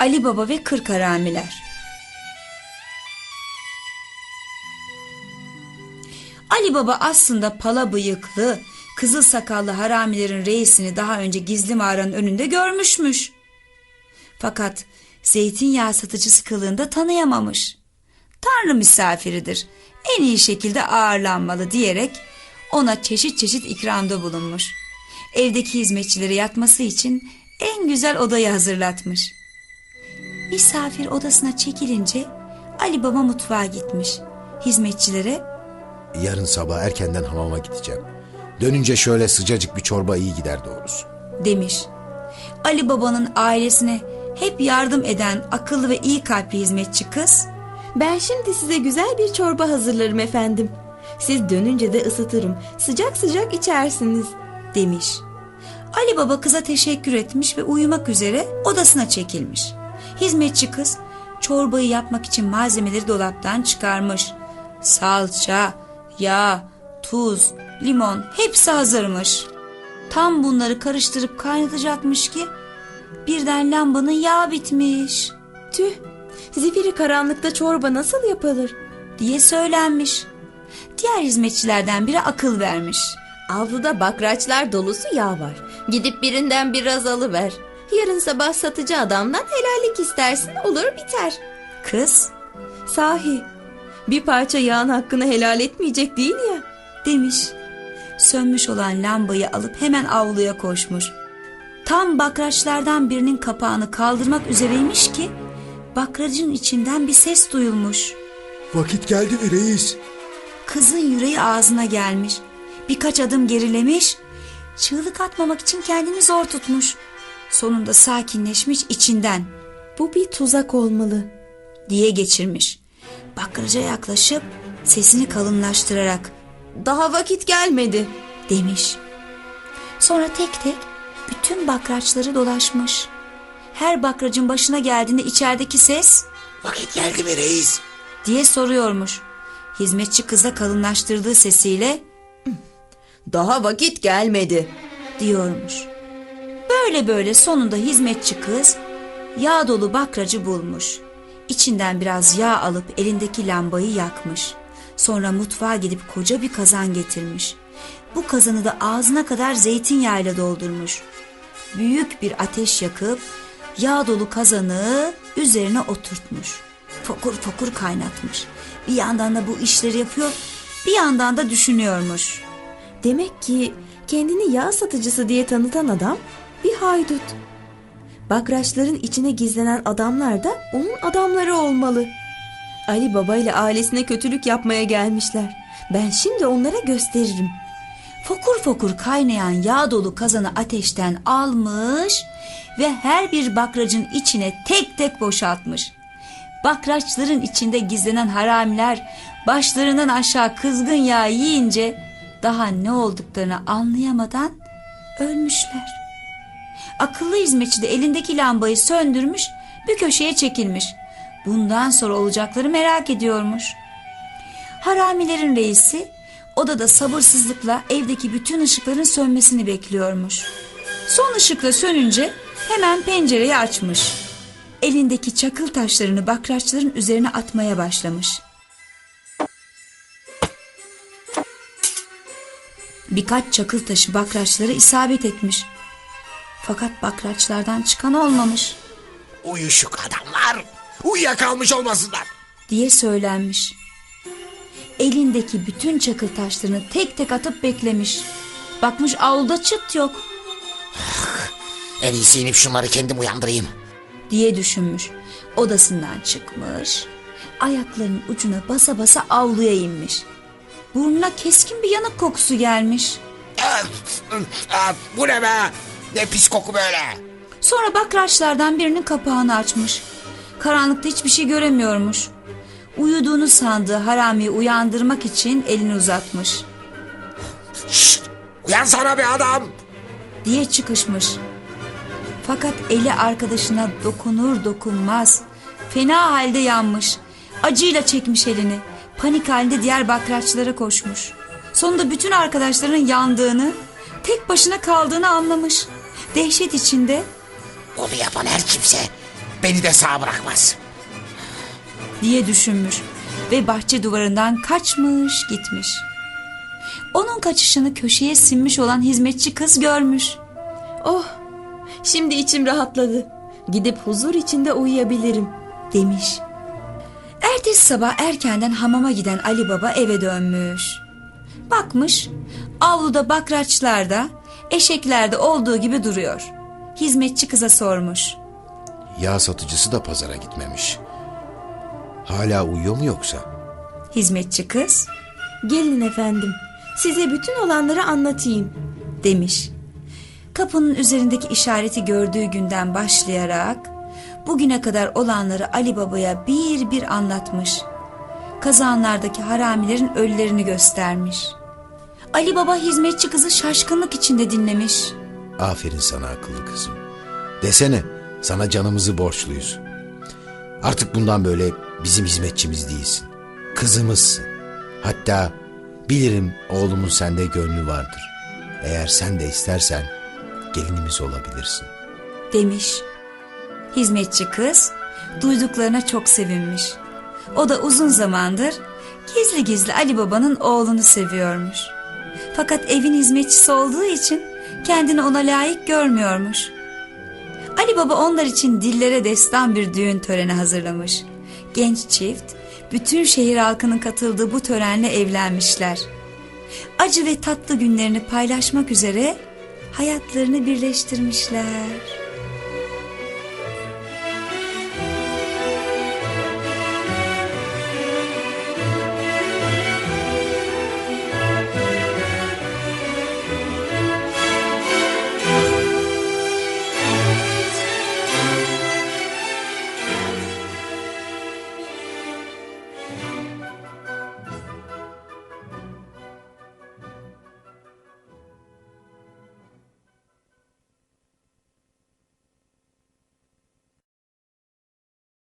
Ali Baba ve Kırk Haramiler. Ali Baba aslında pala bıyıklı, kızıl sakallı haramilerin reisini daha önce gizli mağaranın önünde görmüşmüş. Fakat zeytinyağı satıcısı kılığında tanıyamamış. Tanrı misafiridir, en iyi şekilde ağırlanmalı diyerek ona çeşit çeşit ikramda bulunmuş. Evdeki hizmetçilere yatması için en güzel odayı hazırlatmış. Misafir odasına çekilince Ali Baba mutfağa gitmiş. Hizmetçilere Yarın sabah erkenden hamama gideceğim. Dönünce şöyle sıcacık bir çorba iyi gider doğrusu. demiş. Ali Baba'nın ailesine hep yardım eden akıllı ve iyi kalpli hizmetçi kız Ben şimdi size güzel bir çorba hazırlarım efendim. Siz dönünce de ısıtırım. Sıcak sıcak içersiniz. demiş. Ali Baba kıza teşekkür etmiş ve uyumak üzere odasına çekilmiş. Hizmetçi kız çorbayı yapmak için malzemeleri dolaptan çıkarmış. Salça, yağ, tuz, limon hepsi hazırmış. Tam bunları karıştırıp kaynatacakmış ki birden lambanın yağı bitmiş Tüh. Zifiri karanlıkta çorba nasıl yapılır? diye söylenmiş. Diğer hizmetçilerden biri akıl vermiş. Avluda bakraçlar dolusu yağ var. Gidip birinden biraz alıver. Yarın sabah satıcı adamdan helallik istersin olur biter. Kız Sahi bir parça yağın hakkını helal etmeyecek değil ya. demiş. Sönmüş olan lambayı alıp hemen avluya koşmuş. Tam bakraçlardan birinin kapağını kaldırmak üzereymiş ki bakracın içinden bir ses duyulmuş. Vakit geldi mi reis? Kızın yüreği ağzına gelmiş. Birkaç adım gerilemiş. Çığlık atmamak için kendini zor tutmuş. Sonunda sakinleşmiş içinden Bu bir tuzak olmalı. diye geçirmiş. Bakraca yaklaşıp sesini kalınlaştırarak Daha vakit gelmedi. demiş. Sonra tek tek bütün bakraçları dolaşmış. Her bakracın başına geldiğinde içerideki ses Vakit geldi mi reis? diye soruyormuş. Hizmetçi kıza kalınlaştırdığı sesiyle Daha vakit gelmedi. diyormuş. Böyle böyle sonunda hizmetçi kız yağ dolu bakracı bulmuş. İçinden biraz yağ alıp elindeki lambayı yakmış. Sonra mutfağa gidip koca bir kazan getirmiş. Bu kazanı da ağzına kadar zeytinyağıyla doldurmuş. Büyük bir ateş yakıp yağ dolu kazanı üzerine oturtmuş. Fokur fokur kaynatmış. Bir yandan da bu işleri yapıyor, bir yandan da düşünüyormuş. Demek ki kendini yağ satıcısı diye tanıtan adam bir haydut. Bakraçların içine gizlenen adamlar da onun adamları olmalı. Ali Baba ile ailesine kötülük yapmaya gelmişler. Ben şimdi onlara gösteririm. Fokur fokur kaynayan yağ dolu kazanı ateşten almış ve her bir bakracın içine tek tek boşaltmış. Bakraçların içinde gizlenen haramiler başlarından aşağı kızgın yağ yiyince daha ne olduklarını anlayamadan ölmüşler. Akıllı hizmetçi de elindeki lambayı söndürmüş bir köşeye çekilmiş. Bundan sonra olacakları merak ediyormuş. Haramilerin reisi odada sabırsızlıkla evdeki bütün ışıkların sönmesini bekliyormuş. Son ışıkla sönünce hemen pencereyi açmış. Elindeki çakıl taşlarını bakraçların üzerine atmaya başlamış. Birkaç çakıl taşı bakraçlara isabet etmiş. Fakat bakraçlardan çıkan olmamış Uyuşuk adamlar. Uyuyakalmış olmasınlar. diye söylenmiş. Elindeki bütün çakıl taşlarını tek tek atıp beklemiş. Bakmış avluda çıt yok En iyisi inip şunları kendim uyandırayım. diye düşünmüş. Odasından çıkmış. Ayaklarının ucuna basa basa avluya inmiş. Burnuna keskin bir yanık kokusu gelmiş. Öf, öf, bu ne be? Ne pis koku böyle. Sonra bakraçlardan birinin kapağını açmış. Karanlıkta hiçbir şey göremiyormuş. Uyuduğunu sandığı haramiyi uyandırmak için elini uzatmış. Şşt, uyansana be adam. diye çıkışmış. Fakat eli arkadaşına dokunur dokunmaz. Fena halde yanmış. Acıyla çekmiş elini. Panik halinde diğer bakraçlara koşmuş. Sonunda bütün arkadaşlarının yandığını, tek başına kaldığını anlamış. Dehşet içinde Onu yapan her kimse beni de sağ bırakmaz. diye düşünmüş ve bahçe duvarından kaçmış gitmiş. Onun kaçışını köşeye sinmiş olan hizmetçi kız görmüş. Oh, şimdi içim rahatladı. Gidip huzur içinde uyuyabilirim. demiş. Ertesi sabah erkenden hamama giden Ali Baba eve dönmüş. Bakmış, avluda bakraçlarda, eşeklerde olduğu gibi duruyor. Hizmetçi kıza sormuş. Yağ satıcısı da pazara gitmemiş. Hala uyuyor mu yoksa? Hizmetçi kız Gelin efendim, size bütün olanları anlatayım. demiş. Kapının üzerindeki işareti gördüğü günden başlayarak bugüne kadar olanları Ali Baba'ya bir bir anlatmış. Kazanlardaki haramilerin ölülerini göstermiş. Ali Baba hizmetçi kızı şaşkınlık içinde dinlemiş. Aferin sana akıllı kızım. Desene sana canımızı borçluyuz. Artık bundan böyle bizim hizmetçimiz değilsin. Kızımızsın. Hatta bilirim oğlumun sende gönlü vardır. Eğer sen de istersen gelinimiz olabilirsin. demiş. Hizmetçi kız duyduklarına çok sevinmiş. O da uzun zamandır gizli gizli Ali Baba'nın oğlunu seviyormuş. Fakat evin hizmetçisi olduğu için kendini ona layık görmüyormuş. Ali Baba onlar için dillere destan bir düğün töreni hazırlamış. Genç çift bütün şehir halkının katıldığı bu törenle evlenmişler. Acı ve tatlı günlerini paylaşmak üzere hayatlarını birleştirmişler.